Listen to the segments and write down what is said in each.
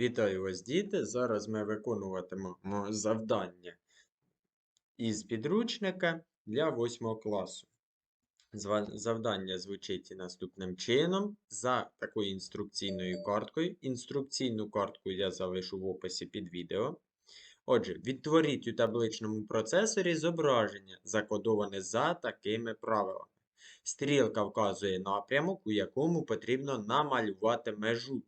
Вітаю вас, діти! Зараз ми виконуватимемо завдання із підручника для 8 класу. Завдання звучить наступним чином. За такою інструкційною карткою. Інструкційну картку я залишу в описі під відео. Отже, відтворіть у табличному процесорі зображення, закодоване за такими правилами. Стрілка вказує напрямок, у якому потрібно намалювати межу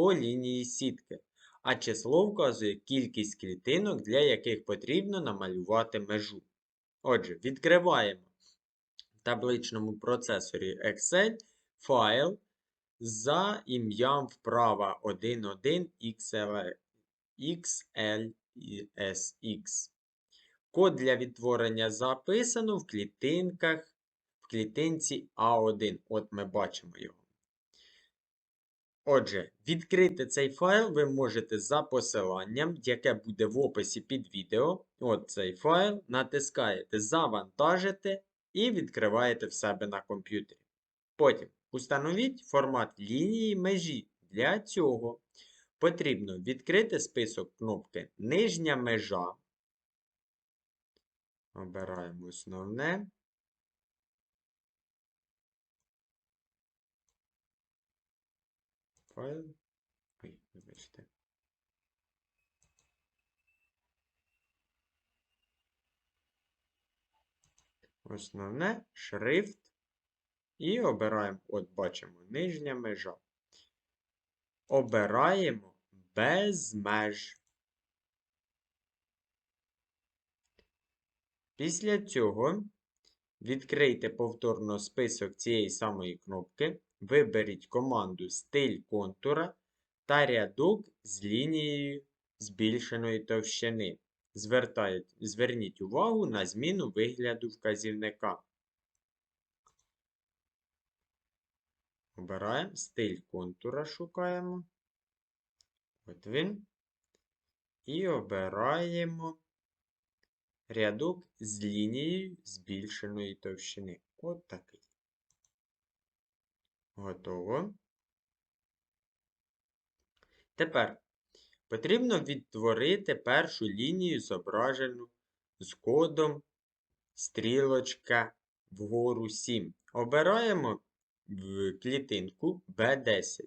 по лінії сітки, а число вказує кількість клітинок, для яких потрібно намалювати межу. Отже, відкриваємо в табличному процесорі Excel файл за ім'ям вправа 11XL, XLSX. Код для відтворення записано в клітинках, в клітинці А1. От ми бачимо його. Отже, відкрити цей файл ви можете за посиланням, яке буде в описі під відео. От цей файл. Натискаєте Завантажити і відкриваєте в себе на комп'ютері. Потім установіть формат лінії межі. Для цього потрібно відкрити список кнопки Нижня межа. Обираємо основне. Файл. Ой, вибачте. Основне шрифт. І обираємо, от бачимо, нижня межа. Обираємо без меж. Після цього відкрийте повторно список цієї самої кнопки. Виберіть команду стиль контура та рядок з лінією збільшеної товщини. Звертають, зверніть увагу на зміну вигляду вказівника. Обираємо стиль контура, шукаємо. От він. І обираємо рядок з лінією збільшеної товщини. От такий. Готово. Тепер потрібно відтворити першу лінію, зображену з кодом стрілочка вгору 7. Обираємо в клітинку B10.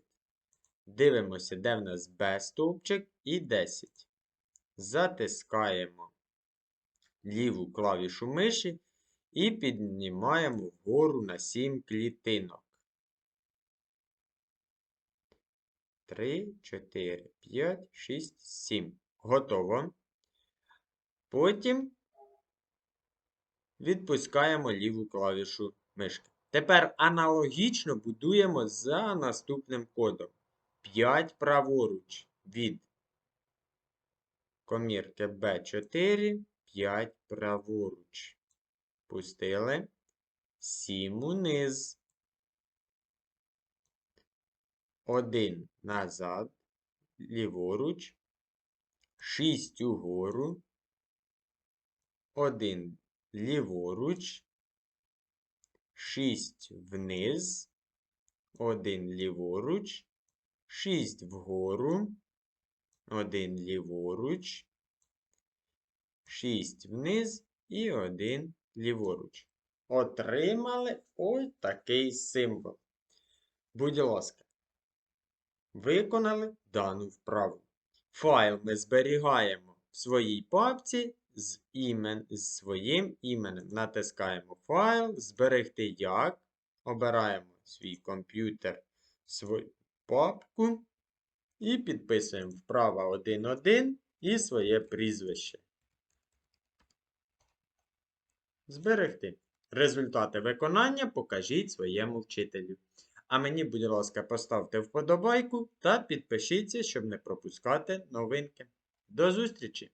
Дивимося, де в нас B стовпчик і 10. Затискаємо ліву клавішу миші і піднімаємо вгору на 7 клітинок. 3, 4, 5, 6, 7. Готово. Потім відпускаємо ліву клавішу мишки. Тепер аналогічно будуємо за наступним кодом. 5 праворуч від комірки B4, 5 праворуч. Пустили. 7 униз. 1 назад, ліворуч, 6 угору, 1 ліворуч, 6 вниз, 1 ліворуч, 6 вгору, 1 ліворуч, 6 вниз і 1 ліворуч. Отримали ось такий символ. Будь ласка. Виконали дану вправу. Файл ми зберігаємо в своїй папці з, імен, з своїм іменем. Натискаємо файл, зберегти як. Обираємо свій комп'ютер, свою папку і підписуємо вправа 1.1 і своє прізвище. Зберегти. Результати виконання покажіть своєму вчителю. А мені, будь ласка, поставте вподобайку та підпишіться, щоб не пропускати новинки. До зустрічі!